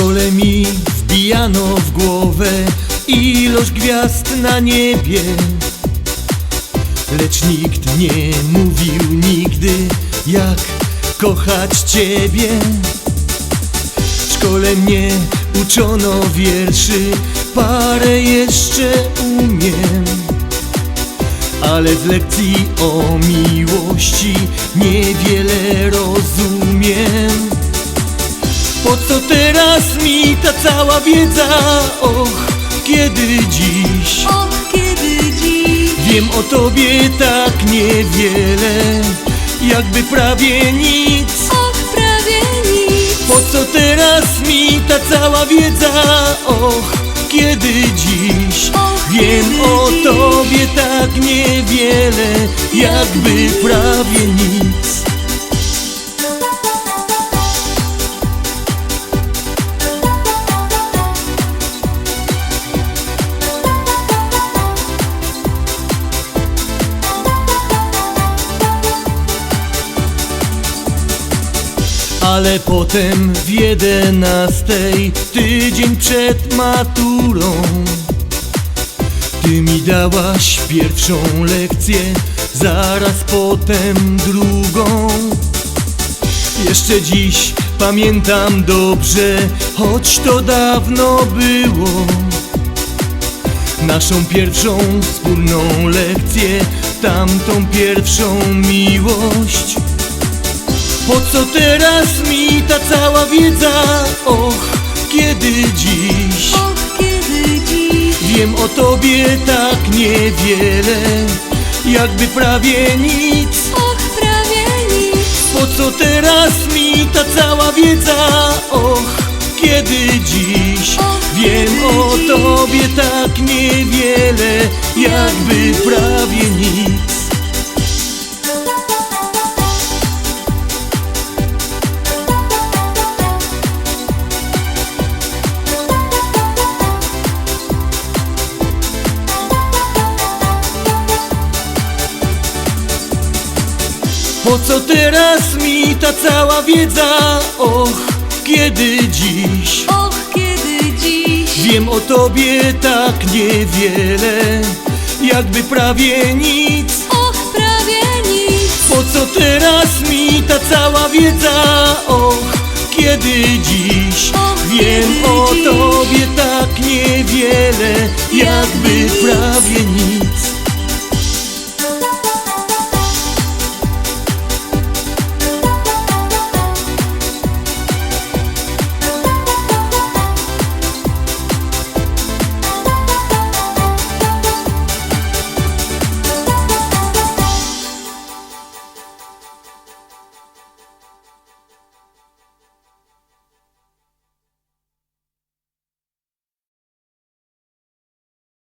szkole mi wbijano w głowę ilość gwiazd na niebie. Lecz nikt nie mówił nigdy jak kochać Ciebie. W szkole mnie uczono wierszy, parę jeszcze umiem. Ale z lekcji o miłości niewiele rozumiem ta cała wiedza? Och, kiedy dziś Och, kiedy dziś Wiem o tobie tak niewiele Jakby prawie nic Och, prawie nic Po co teraz mi ta cała wiedza? Och, kiedy dziś Och, Wiem kiedy o dziś. tobie tak niewiele Jakby prawie nic Ale potem w jedenastej, tydzień przed maturą Ty mi dałaś pierwszą lekcję, zaraz potem drugą. Jeszcze dziś pamiętam dobrze, choć to dawno było. Naszą pierwszą wspólną lekcję, tamtą pierwszą miłość po co teraz mi ta cała wiedza? Och, kiedy dziś? Och, kiedy dziś? Wiem o tobie tak niewiele Jakby prawie nic. Och, prawie nic. Po co teraz mi ta cała wiedza? Och, kiedy dziś? Och, Wiem kiedy o dziś. tobie tak niewiele Jakby prawie nic Po co teraz mi ta cała wiedza? Och, kiedy dziś? Och, kiedy dziś? Wiem o tobie tak niewiele Jakby prawie nic. Och, prawie nic. Po co teraz mi ta cała wiedza? Och, kiedy dziś? Och, Wiem kiedy o dziś. tobie tak niewiele Jakby prawie nic